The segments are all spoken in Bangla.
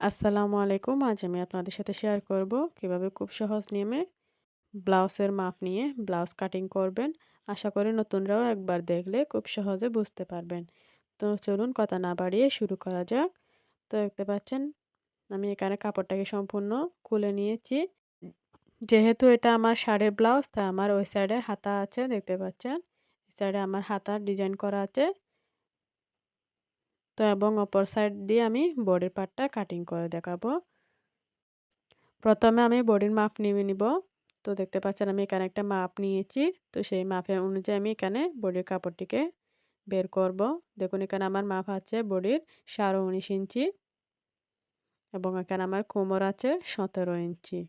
আসসালামু আলাইকুম। আজ আমি আপনাদের সাথে শেয়ার করব কীভাবে খুব সহজ নিয়মে ব্লাউজের মাপ নিয়ে ব্লাউজ কাটিং করবেন। আশা করি নতুনরাও একবার দেখলে খুব সহজে বুঝতে পারবেন। তো চলুন কথা না বাড়িয়ে শুরু করা যাক। তো দেখতে পাচ্ছেন, আমি এখানে কাপড়টাকে সম্পূর্ণ খুলে নিয়েছি। যেহেতু এটা আমার শাড়ির ব্লাউজ, তাই আমার ওই সাইডে হাতা আছে, দেখতে পাচ্ছেন? এই সাইডে আমার হাতা ডিজাইন করা আছে। তো এবং অপর সাইড দিয়ে আমি বডির পার্টটা কাটিং করে দেখাবো। প্রথমে আমি বডির মাপ নিয়ে নিব। তো দেখতে পাচ্ছেন আমি এখানে একটা মাপ নিয়েছি। তো সেই মাপের অনুযায়ী আমি এখানে বডির কাপড়টিকে বের করব। দেখুন এখানে আমার মাপ আছে বডির সাড়ে উনিশ ইঞ্চি এবং এখানে আমার কোমর আছে সতেরো ইঞ্চি।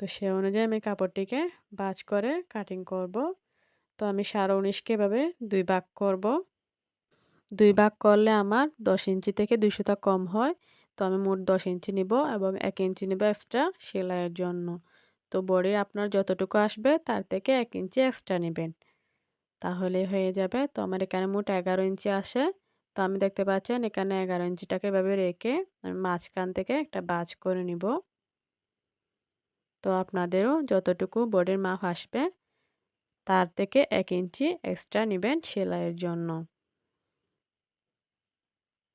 তো সে অনুযায়ী আমি কাপড়টিকে বাজ করে কাটিং করব। তো আমি সাড়ে উনিশকে এভাবে দুই ভাগ করব। দুই ভাগ করলে আমার দশ ইঞ্চি থেকে দুশোটা কম হয়। তো আমি মোট দশ ইঞ্চি নিব এবং এক ইঞ্চি নিব এক্সট্রা সেলাইয়ের জন্য। তো বডির আপনার যতটুকু আসবে তার থেকে এক ইঞ্চি এক্সট্রা নেবেন। তাহলে হয়ে যাবে। তো আমার এখানে মোট এগারো ইঞ্চি আসে। তো আমি দেখতে পাচ্ছেন এখানে এগারো ইঞ্চিটাকে এভাবে রেখে আমি মাঝখান থেকে একটা বাজ করে নিব। তো আপনাদেরও যতটুকু বডির মাপ আসবে তার থেকে এক ইঞ্চি এক্সট্রা নেবেন সেলাইয়ের জন্য।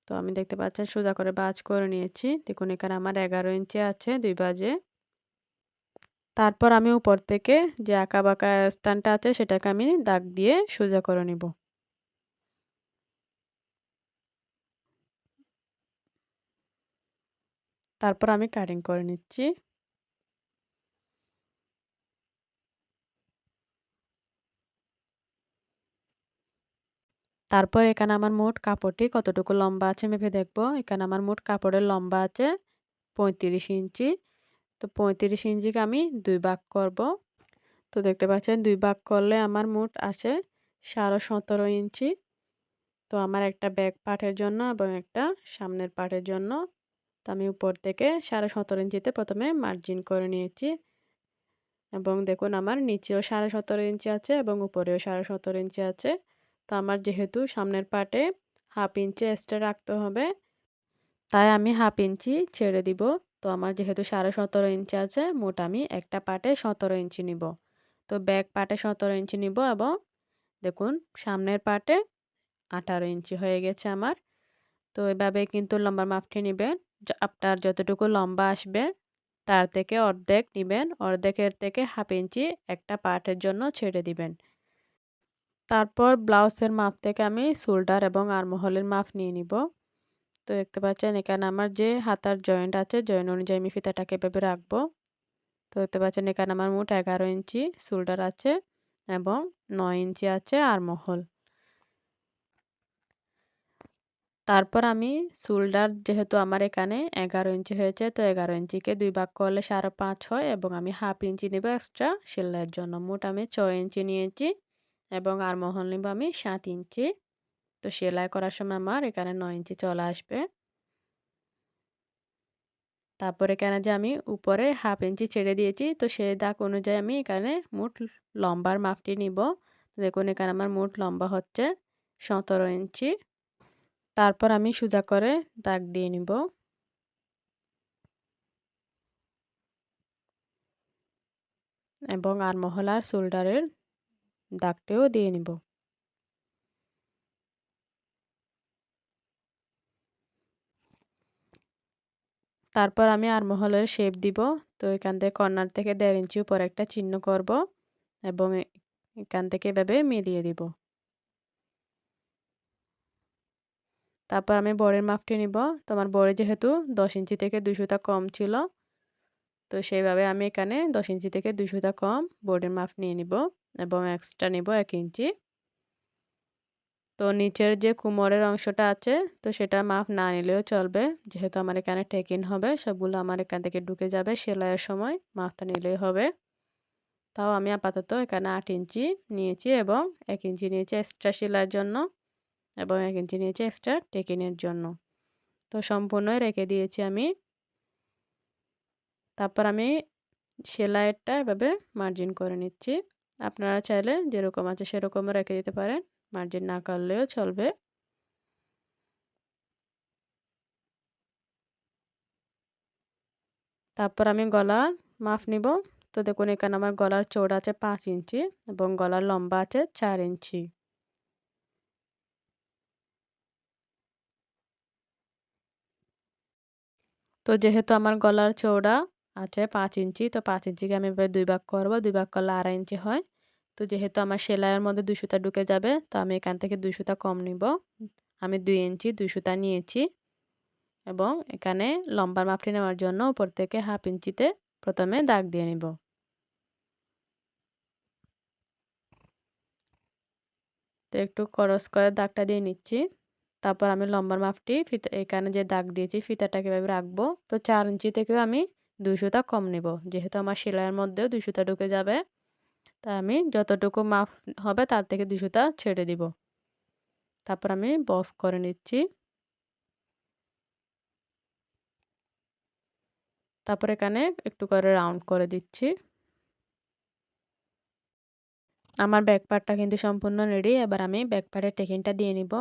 তো আমি দেখতে পাচ্ছেন সোজা করে বাজ করে নিয়েছি। দেখুন এখানে আমার এগারো ইঞ্চি আছে দুই বাজে তারপর আমি উপর থেকে যে আঁকা বাঁকা স্থানটা আছে সেটাকে আমি দাগ দিয়ে সোজা করে নিব। তারপর আমি কাটিং করে নিচ্ছি। তারপর এখানে আমার মোট কাপড়টি কতটুকু লম্বা আছে মেপে দেখব। এখানে আমার মোট কাপড়ের লম্বা আছে পঁয়ত্রিশ ইঞ্চি। তো পঁয়ত্রিশ ইঞ্চিকে আমি দুই ভাগ করব। তো দেখতে পাচ্ছেন দুই ভাগ করলে আমার মোট আসে সাড়ে সতেরো ইঞ্চি। তো আমার একটা ব্যাক পার্টের জন্য এবং একটা সামনের পার্টের জন্য। তো আমি উপর থেকে সাড়ে সতেরো ইঞ্চিতে প্রথমে মার্জিন করে নিয়েছি। এবং দেখুন আমার নিচেও সাড়ে সতেরো ইঞ্চি আছে এবং উপরেও সাড়ে সতেরো ইঞ্চি আছে। তো আমার যেহেতু সামনের পার্টে হাফ ইঞ্চি এক্সট্রা রাখতে হবে, তাই আমি হাফ ইঞ্চি ছেড়ে দিব। তো আমার যেহেতু সাড়ে সতেরো ইঞ্চি আছে, মোট আমি একটা পার্টে সতেরো ইঞ্চি নিব। তো ব্যাক পার্টে সতেরো ইঞ্চি নিব এবং দেখুন সামনের পার্টে আঠারো ইঞ্চি হয়ে গেছে আমার। তো এভাবে কিন্তু লম্বা মাপটি নেবেন আপনার যতটুকু লম্বা আসবে তার থেকে অর্ধেক নেবেন, অর্ধেকের থেকে হাফ ইঞ্চি একটা পার্টের জন্য ছেড়ে দিবেন। তারপর ব্লাউজের মাপ থেকে আমি শোল্ডার এবং আর্মহলের মাপ নিয়ে নিব। তো দেখতে পাচ্ছেন, এখানে আমার যে হাতার জয়েন্ট আছে জয়েন্ট অনুযায়ী আমি ফিতাটাকে এভাবে রাখব। তো দেখতে পাচ্ছেন, এখানে আমার মোট এগারো ইঞ্চি শোল্ডার আছে এবং নয় ইঞ্চি আছে আর্মহল। তারপর আমি শোল্ডার যেহেতু আমার এখানে এগারো ইঞ্চি হয়েছে, তো এগারো ইঞ্চিকে দুই ভাগ করলে সাড়ে পাঁচ হয় এবং আমি হাফ ইঞ্চি নেব এক্সট্রা। সেলাইয়ের জন্য মোট আমি ছয় ইঞ্চি নিয়েছি। এবং আর মহল নিব আমি সাত ইঞ্চি। তো সেলাই করার সময় আমার এখানে নয় ইঞ্চি চলে আসবে। তারপর এখানে যে আমি উপরে হাফ ইঞ্চি ছেড়ে দিয়েছি, তো সেই দাগ অনুযায়ী আমি এখানে মোট লম্বার মাপটি নিব। দেখুন, এখানে আমার মোট লম্বা হচ্ছে সতেরো ইঞ্চি। তারপর আমি সোজা করে দাগ দিয়ে নিব। এবং আর মহলার শোল্ডারের দাগটিও দিয়ে নিব। তারপর আমি আরমহলের শেপ দিব। তো এখান থেকে কর্নার থেকে দেড় ইঞ্চি উপর একটা চিহ্ন করব এবং এখান থেকে এভাবে মিলিয়ে দিব। তারপর আমি বড়ের মাপটি নিব। তোমার বড়ে যেহেতু দশ ইঞ্চি থেকে দুশোটা কম ছিল, তো সেইভাবে আমি এখানে দশ ইঞ্চি থেকে দুশোটা কম বোর্ডের মাপ নিয়ে নিব। এবং এক্সট্রা নিব এক ইঞ্চি। তো নিচের যে কুমোরের অংশটা আছে, তো সেটা মাপ না নিলেও চলবে। যেহেতু আমার এখানে টেকিন হবে, সবগুলো আমার এখান থেকে ঢুকে যাবে সেলাইয়ের সময়, মাপটা নিলেই হবে। তাও আমি আপাতত এখানে আট ইঞ্চি নিয়েছি এবং এক ইঞ্চি নিয়েছি এক্সট্রা সেলাইয়ের জন্য এবং এক ইঞ্চি নিয়েছি এক্সট্রা টেকিনের জন্য। তো সম্পূর্ণই রেখে দিয়েছি আমি। তারপর আমি সেলাইয়েরটা এভাবে মার্জিন করে নিচ্ছি। আপনারা চাইলে যেরকম আছে সেরকমও রেখে দিতে পারেন। মার্জিন না করলেও চলবে। তারপর আমি গলার মাপ নিব। তো দেখুন, এখানে আমার গলার চৌড়া আছে পাঁচ ইঞ্চি এবং গলার লম্বা আছে চার ইঞ্চি। তো যেহেতু আমার গলার চৌড়া আছে পাঁচ ইঞ্চি, তো পাঁচ ইঞ্চিকে আমি এবার দুই ভাগ করব। দুই ভাগ করলে আড়াই ইঞ্চি হয়। তো যেহেতু আমার সেলাইয়ের মধ্যে দুই সুতা ঢুকে যাবে, তো আমি এখান থেকে দুই সুতা কম নিব। আমি দুই ইঞ্চি দুই সুতা নিয়েছি এবং এখানে লম্বার মাপটি নেওয়ার জন্য উপর থেকে হাফ ইঞ্চিতে প্রথমে দাগ দিয়ে নিব। তো একটু করস করে দাগটা দিয়ে নিচ্ছি। তারপর আমি লম্বার মাপটি ফিতা, এখানে যে দাগ দিয়েছি ফিতাটা কীভাবে রাখব, তো চার ইঞ্চি থেকেও আমি দুই সুতা কম নেব। যেহেতু আমার সেলাইয়ের মধ্যেও দুই সুতা ঢুকে যাবে তা আমি যতটুকু মাপ হবে তার থেকে সুতা ছেড়ে দিব। তারপর আমি বক্স করে নিচ্ছি। তারপর এখানে একটু করে রাউন্ড করে দিচ্ছি। আমার ব্যাক পার্টটা কিন্তু সম্পূর্ণ রেডি, এবার আমি ব্যাক পার্টের টেকিংটা দিয়ে নিব।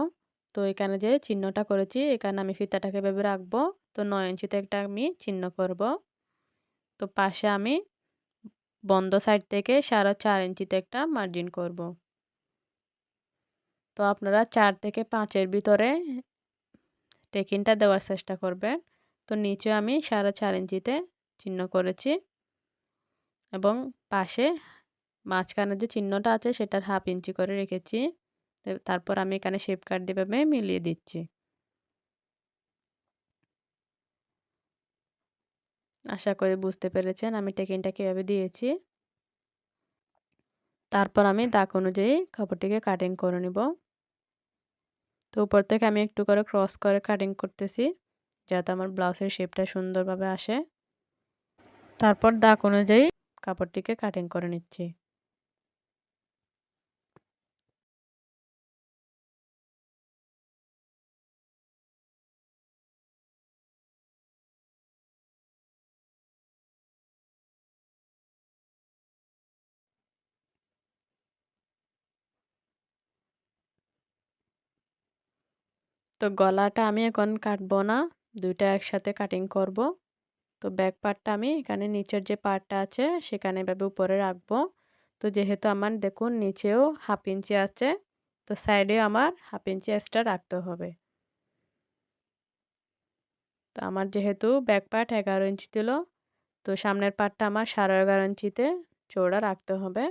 তো এখানে যে চিহ্নটা করেছি, এখানে আমি ফিতাটাকে ভেবে রাখব। তো নয় ইঞ্চিতে একটা আমি চিহ্ন করব। তো পাশে আমি বন্ধ সাইড থেকে সাড়ে চার ইঞ্চিতে একটা মার্জিন করব। তো আপনারা চার থেকে পাঁচের ভিতরে টেকিংটা দেওয়ার চেষ্টা করবেন। তো নিচে আমি সাড়ে চার ইঞ্চিতে চিহ্ন করেছি এবং পাশে মাঝখানে যে চিহ্নটা আছে সেটার হাফ ইঞ্চি করে রেখেছি। তারপর আমি এখানে শেপ কাট দিয়ে মিলিয়ে দিচ্ছি। আশা করি বুঝতে পেরেছেন আমি টেকিনটা কীভাবে দিয়েছি। তারপর আমি দাগ অনুযায়ী কাপড়টিকে কাটিং করে নিব। তো উপর থেকে আমি একটু করে ক্রস করে কাটিং করতেছি, যাতে আমার ব্লাউজের শেপটা সুন্দরভাবে আসে। তারপর দাগ অনুযায়ী কাপড়টিকে কাটিং করে নিচ্ছি। তো গলাটা আমি এখন কাটবো না, দুইটা একসাথে কাটিং করব। তো ব্যাক পার্টটা আমি এখানে নিচের যে পার্টটা আছে সেখানে এভাবে উপরে রাখব। তো যেহেতু আমার দেখুন নিচেও হাফ ইঞ্চি আছে, তো সাইডে আমার হাফ ইঞ্চি এক্সট্রা রাখতে হবে। তো আমার যেহেতু ব্যাক পার্ট এগারো ইঞ্চি দিল, তো সামনের পার্টটা আমার সাড়ে এগারো ইঞ্চিতে চৌড়া রাখতে হবে।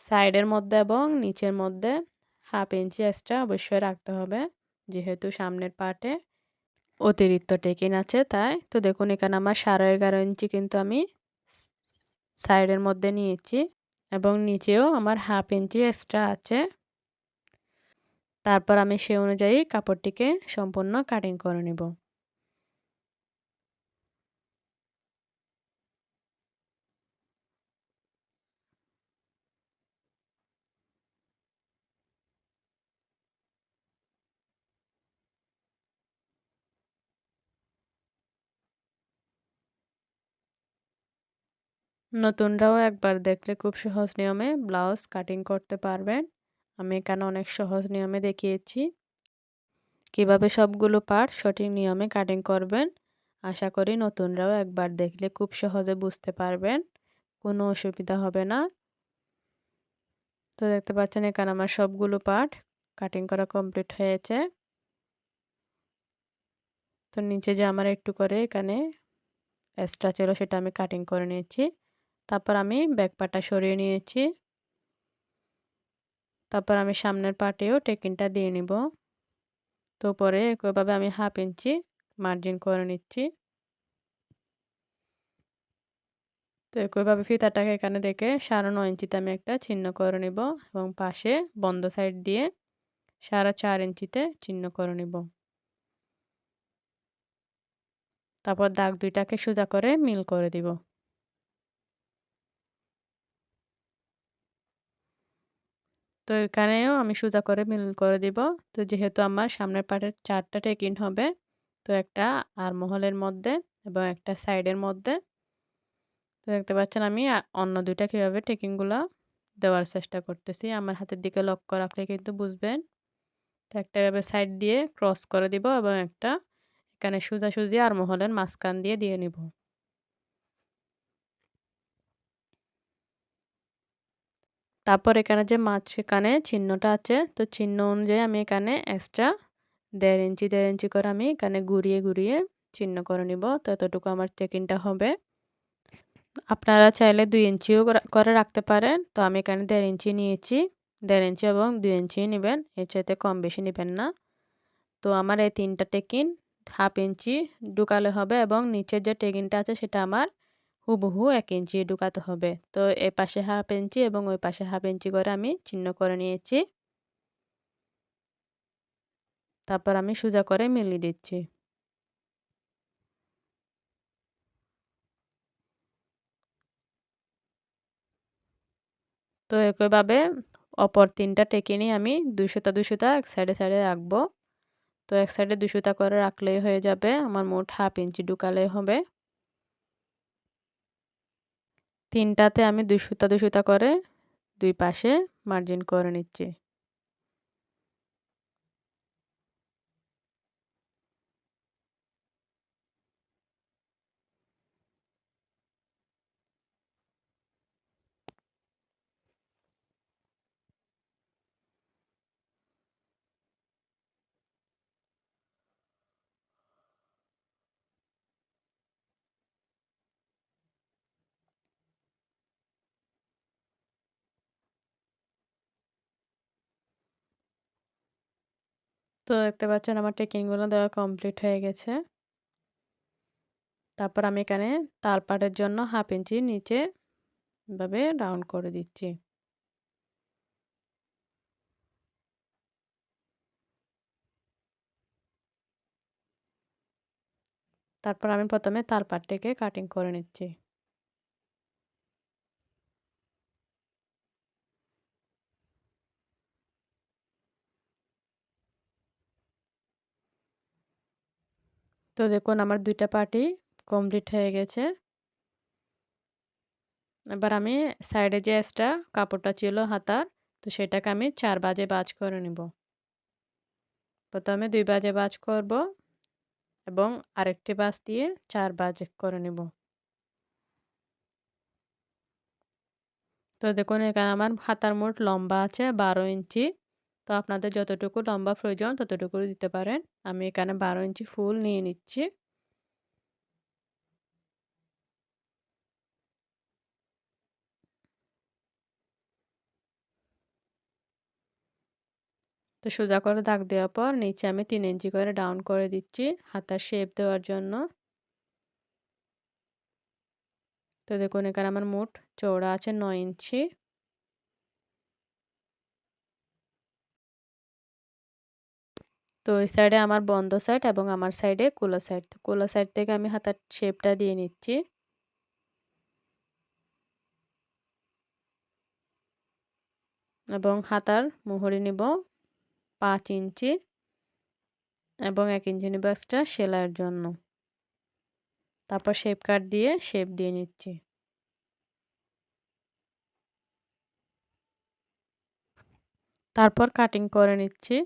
সাইডের মধ্যে এবং নিচের মধ্যে হাফ ইঞ্চি এক্সট্রা অবশ্যই রাখতে হবে। যেহেতু সামনের পার্টে অতিরিক্ত টেকিন আছে তাই। তো দেখুন, এখানে আমার সাড়ে এগারো ইঞ্চি কিন্তু আমি সাইডের মধ্যে নিয়েছি এবং নিচেও আমার হাফ ইঞ্চি এক্সট্রা আছে। তারপর আমি সে অনুযায়ী কাপড়টিকে সম্পূর্ণ কাটিং করে নেব। নতুনরাও একবার দেখলে খুব সহজ নিয়মে ব্লাউজ কাটিং করতে পারবেন। আমি এখানে অনেক সহজ নিয়মে দেখিয়েছি। কীভাবে সবগুলো পার্ট সঠিক নিয়মে কাটিং করবেন, আশা করি নতুনরাও একবার দেখলে খুব সহজে বুঝতে পারবেন। কোনো অসুবিধা হবে না। তো দেখতে পাচ্ছেন এখানে আমার সবগুলো পার্ট কাটিং করা কমপ্লিট হয়েছে। তো নিচে যে আমার একটু করে এখানে এক্সট্রা ছিল সেটা আমি কাটিং করে নিয়েছি। তারপর আমি ব্যাক পাটা সরিয়ে নিয়েছি। তারপর আমি সামনের পাটেও টেকিনটা দিয়ে নিব। তো পরে একইভাবে আমি হাফ ইঞ্চি মার্জিন করে নিচ্ছি। তো একইভাবে ফিতাটাকে এখানে রেখে সাড়ে নয় ইঞ্চিতে আমি একটা চিহ্ন করে নিব এবং পাশে বন্ধ সাইড দিয়ে সাড়ে চার ইঞ্চিতে চিহ্ন করে নিব। তারপর দাগ দুইটাকে সোজা করে মিল করে দিব। তো এখানেও আমি সোজা করে মিল করে দিব। তো যেহেতু আমার সামনের পাটের চারটা টেকিন হবে, তো একটা আরমহলের মধ্যে এবং একটা সাইডের মধ্যে। তো দেখতে পাচ্ছেন আমি অন্য দুইটা কীভাবে টেকিংগুলো দেওয়ার চেষ্টা করতেছি। আমার হাতের দিকে লক্ষ্য রাখলে কিন্তু বুঝবেন। তো একটা এভাবে সাইড দিয়ে ক্রস করে দিব এবং একটা এখানে সোজাসুজি আর মহলের মাঝখান দিয়ে দিয়ে নিব। তারপর এখানে যে মাঝখানে চিহ্নটা আছে, তো চিহ্ন অনুযায়ী আমি এখানে এক্সট্রা দেড় ইঞ্চি দেড় ইঞ্চি করে আমি এখানে ঘুরিয়ে ঘুরিয়ে চিহ্ন করে নিব। তো এতটুকু আমার চেকিংটা হবে। আপনারা চাইলে দুই ইঞ্চিও করে রাখতে পারেন। তো আমি এখানে দেড় ইঞ্চি নিয়েছি। দেড় ইঞ্চি এবং দুই ইঞ্চি নেবেন। এর চাইতে কম বেশি নেবেন না। তো আমার এই তিনটা টেকিন হাফ ইঞ্চি ঢুকালে হবে এবং নিচের যে টেকিনটা আছে সেটা আমার হুবহু এক ইঞ্চি ঢুকাতে হবে। তো এ পাশে হাফ ইঞ্চি এবং ওই পাশে হাফ ইঞ্চি করে আমি চিহ্ন করে নিয়েছি। তারপর আমি সোজা করে মিলিয়ে দিচ্ছি। তো একইভাবে অপর তিনটা টেকে নিয়ে আমি দুশোটা দুশোটা এক সাইডে সাইডে রাখব। তো এক সাইডে দুশোটা করে রাখলেই হয়ে যাবে। আমার মোট হাফ ইঞ্চি ঢুকালেই হবে। তিনটাতে আমি দুই সুতা দুই সুতা করে দুই পাশে মার্জিন করে নিচ্ছি। তো দেখতে পাচ্ছেন আমার টেকিংগুলো দেওয়া কমপ্লিট হয়ে গেছে। তারপর আমি এখানে তালপাটের জন্য হাফ ইঞ্চি নিচে ভাবে রাউন্ড করে দিচ্ছি। তারপর আমি প্রথমে তালপাটটিকে কাটিং করে নিচ্ছি। তো দেখুন, আমার দুইটা পার্টি কমপ্লিট হয়ে গেছে। এবার আমি সাইডে যে এক্সট্রা কাপড়টা ছিল হাতার, তো সেটাকে আমি চার বাজে বাজ করে নিব। প্রথমে দুই বাজে বাজ করব এবং আরেকটি বাজ দিয়ে চার বাজে করে নিব। তো দেখুন, এখানে আমার হাতার মোট লম্বা আছে বারো ইঞ্চি। তো আপনাদের যতটুকু লম্বা প্রয়োজন ততটুকু দিতে পারেন। আমি এখানে বারো ইঞ্চি ফুল নিয়ে নিচ্ছি। তো সোজা করে দাগ দেওয়ার পর নিচে আমি তিন ইঞ্চি করে ডাউন করে দিচ্ছি হাতার শেপ দেওয়ার জন্য। তো দেখুন এখানে আমার মোট চৌড়া আছে নয় ইঞ্চি। তো ওই সাইডে আমার বন্ধ সাইড এবং আমার সাইডে কোলা সাইড কোলা সাইড থেকে আমি হাতার শেপটা দিয়ে নিচ্ছি। এবং হাতার মোহরি নিব পাঁচ ইঞ্চি এবং এক ইঞ্চি নিব এক্সট্রা সেলাইয়ের জন্য। তারপর শেপ কাট দিয়ে শেপ দিয়ে নিচ্ছি। তারপর কাটিং করে নিচ্ছি।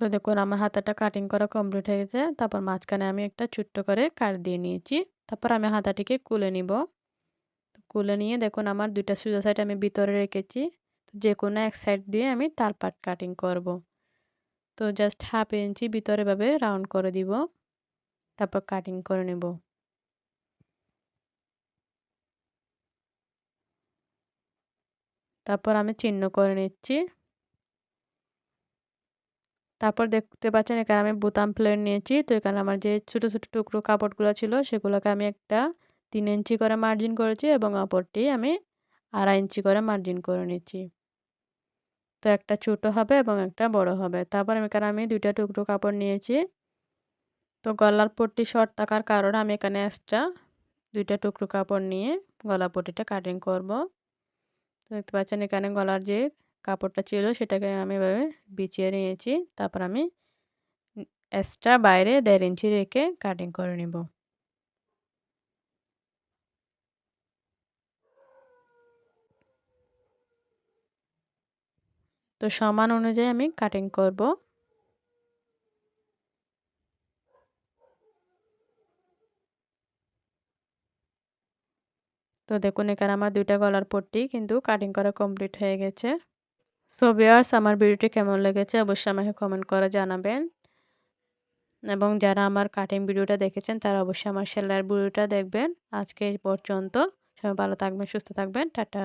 তো দেখুন, আমার হাতাটা কাটিং করা কমপ্লিট হয়ে গেছে। তারপর মাঝখানে আমি একটা ছোট্ট করে কাট দিয়ে নিয়েছি। তারপর আমি হাতাটিকে কুলে নিব। কুলে নিয়ে দেখুন, আমার দুইটা সুজা সাইড আমি ভিতরে রেখেছি। তো যে কোনো এক সাইড দিয়ে আমি তার পাট কাটিং করব। তো জাস্ট হাফ ইঞ্চি ভিতরে ভাবে রাউন্ড করে দিব। তারপর কাটিং করে নেব। তারপর আমি চিহ্ন করে নিচ্ছি। তারপর দেখতে পাচ্ছেন এখানে আমি বোতাম প্লেট নিয়েছি। তো এখানে আমার যে ছোটো ছোটো টুকরো কাপড়গুলো ছিল, সেগুলোকে আমি একটা তিন ইঞ্চি করে মার্জিন করেছি এবং অপরটি আমি আড়াই ইঞ্চি করে মার্জিন করে নিচ্ছি। তো একটা ছোট হবে এবং একটা বড় হবে। তারপর এখানে আমি দুইটা টুকরো কাপড় নিয়েছি। তো গলার পট্টি শর্ট থাকার কারণে আমি এখানে এক্সট্রা দুইটা টুকরো কাপড় নিয়ে গলা পট্টিটা কাটিং করব। দেখতে পাচ্ছেন এখানে গলার যে কাপড়টা ছিল সেটাকে আমি এভাবে বিছিয়ে নিয়েছি। তারপর আমি এক্সট্রা বাইরে দেড় ইঞ্চি রেখে কাটিং করে নিব। তো সমান অনুযায়ী আমি কাটিং করব। তো দেখুন, এখানে আমার দুইটা গলার পট্টি কিন্তু কাটিং করা কমপ্লিট হয়ে গেছে। সো বিয়ার্স আমার ভিডিওটি কেমন লেগেছে অবশ্যই আমাকে কমেন্ট করে জানাবেন। এবং যারা আমার কাটিং ভিডিওটা দেখেছেন, তারা অবশ্যই আমার সেলার ভিডিওটা দেখবেন। আজকে পর্যন্ত। সবাই ভালো থাকবেন, সুস্থ থাকবেন। টাটা।